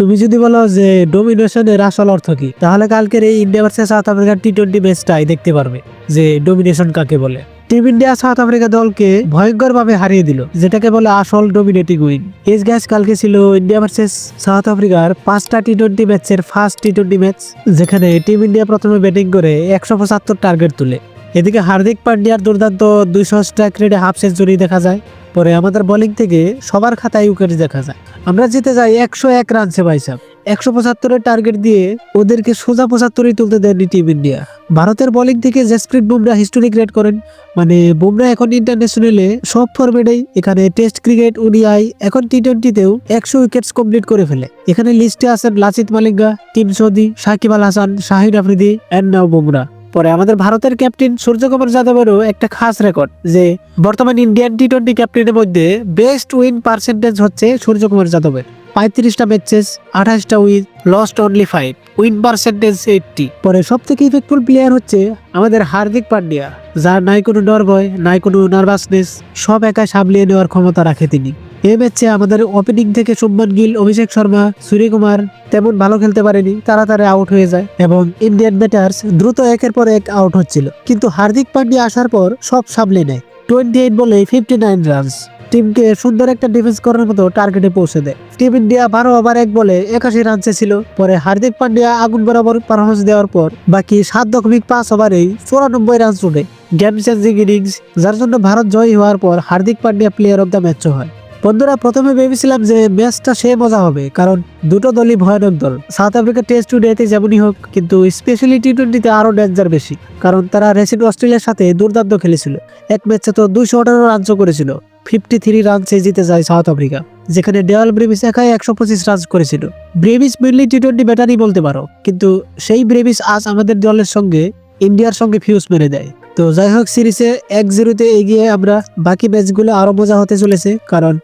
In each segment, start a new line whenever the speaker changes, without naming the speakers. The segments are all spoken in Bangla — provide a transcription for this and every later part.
তুমি যদি বলো যে ডোমিনেশনের আসল অর্থ কি, তাহলে কালকের এই ইন্ডিয়া ভার্সেস সাউথ আফ্রিকার টি টোয়েন্টি ম্যাচটাই দেখতে পারবে যে ডোমিনেশন কাকে বলে। টিম ইন্ডিয়া সাউথ আফ্রিকা দলকে ভয়ঙ্কর ভাবে হারিয়ে দিল, যেটাকে বলে আসল ডোমিনেটিং উইন এস গ্যাস কালকে ছিল ইন্ডিয়া ভার্সেস সাউথ আফ্রিকার পাঁচটা টি টোয়েন্টি ম্যাচের ফার্স্ট টি টোয়েন্টি ম্যাচ যেখানে টিম ইন্ডিয়া প্রথমে ব্যাটিং করে একশো পঁচাত্তর টার্গেট তুলে। এদিকে হার্দিক পান্ডিয়ার দুর্দান্ত দুইশো স্ট্রাইক রেটে হাফ সেঞ্চুরি দেখা যায়। পরে আমাদের বোলিং থেকে সবার খাতায় উইকেট দেখা যায়। আমরা জিতে যাই একশো এক রানসে ভাই সাহেব একশো পঁচাত্তরের টার্গেট দিয়ে ওদেরকে সোজা পঁচাত্তরই তুলতে দেননি টিম ইন্ডিয়া ভারতের বোলিং থেকে জসপ্রীত বুমরা হিস্টোরি ক্রিয়েট করেন। মানে বুমরা এখন ইন্টারন্যাশনালে সব ফরম্যাটেই এখানে টেস্ট ক্রিকেট ওডিআই এখন টি টোয়েন্টিতেও একশো উইকেটস কমপ্লিট করে ফেলে। এখানে লিস্টে আছেন Lasith Malinga Tim Southee, Shakib Al Hasan Shahid Afridi and now Bumrah পরে আমাদের ভারতের ক্যাপ্টেন সূর্যকুমার যাদবেরও একটা খাস রেকর্ড যে বর্তমান ইন্ডিয়ান টি টোয়েন্টি ক্যাপ্টেনের মধ্যে বেস্ট উইন পার্সেন্টেজ হচ্ছে সূর্যকুমার যাদবের। পঁয়ত্রিশটা ম্যাচেস আঠাশটা win lost only five win percentage eighty পরে সব থেকে ইফেক্টফুল প্লেয়ার হচ্ছে আমাদের হার্দিক পান্ডিয়া, যার নাই কোনো ডর ভয় নাই কোনো নার্ভাসনেস সব একা সামলিয়ে নেওয়ার ক্ষমতা রাখে তিনি। এ ম্যাচে আমাদের ওপেনিং থেকে শুভমান গিল, অভিষেক শর্মা, সূর্যকুমার তেমন ভালো খেলতে পারেনি, তাড়াতাড়ি আউট হয়ে যায় এবং ইন্ডিয়ান ব্যাটার্স দ্রুত একের পর এক আউট হচ্ছিল। কিন্তু হার্দিক পান্ডিয়া আসার পর সব সামলে নেয়। টোয়েন্টি এইট বলে ফিফটি নাইন রানস টিমকে সুন্দর একটা ডিফেন্স করার মতো টার্গেটে পৌঁছে দেয়। টিম ইন্ডিয়া বারো ওভার এক বলে একাশি রান ছিল। পরে হার্দিক পান্ডিয়া আগুন বরাবর পারফরমেন্স দেওয়ার পর বাকি সাত দশমিক পাঁচ ওভারেই চুরানব্বই রান তুলে গেম চেঞ্জিং ইনিংস যার জন্য ভারত জয়ী হওয়ার পর Hardik Pandya player of the match হয়। বন্ধুরা, প্রথমে ভেবেছিলাম যে ম্যাচটা সে মজা হবে, কারণ দুটো দলই ভয়ানক দল। সাউথ আফ্রিকা টেস্ট টুডেতে যেমনই হোক, কিন্তু স্পেশালি টি টোয়েন্টিতে আরও ডেঞ্জার বেশি, কারণ তারা রেসিড অস্ট্রেলিয়ার সাথে দুর্দান্ত খেলেছিল। এক ম্যাচে তো দুইশো আঠারো রানসও করেছিল ফিফটি থ্রি রানসে জিতে যায় সাউথ আফ্রিকা, যেখানে ডেওয়াল ব্রেভিস একাই একশো পঁচিশ রান করেছিল। ব্রেভিস মেনলি টি টোয়েন্টি ব্যাটারই বলতে পারো, কিন্তু সেই ব্রেভিস আজ আমাদের দলের সঙ্গে, ইন্ডিয়ার সঙ্গে ফিউজ মেরে দেয়। তো যাই হোক সিরিজে এক জিরোতে এগিয়ে আমরা বাকি ম্যাচগুলো আরও মজা হতে চলেছে, কারণ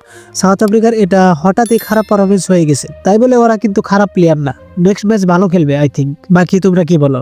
সাউথ আফ্রিকার এটা হঠাৎই খারাপ পারফরমেন্স হয়ে গেছে। তাই বলে ওরা কিন্তু খারাপ প্লেয়ার না। নেক্সট ম্যাচ ভালো খেলবে আই থিঙ্ক বাকি তোমরা কি বলো?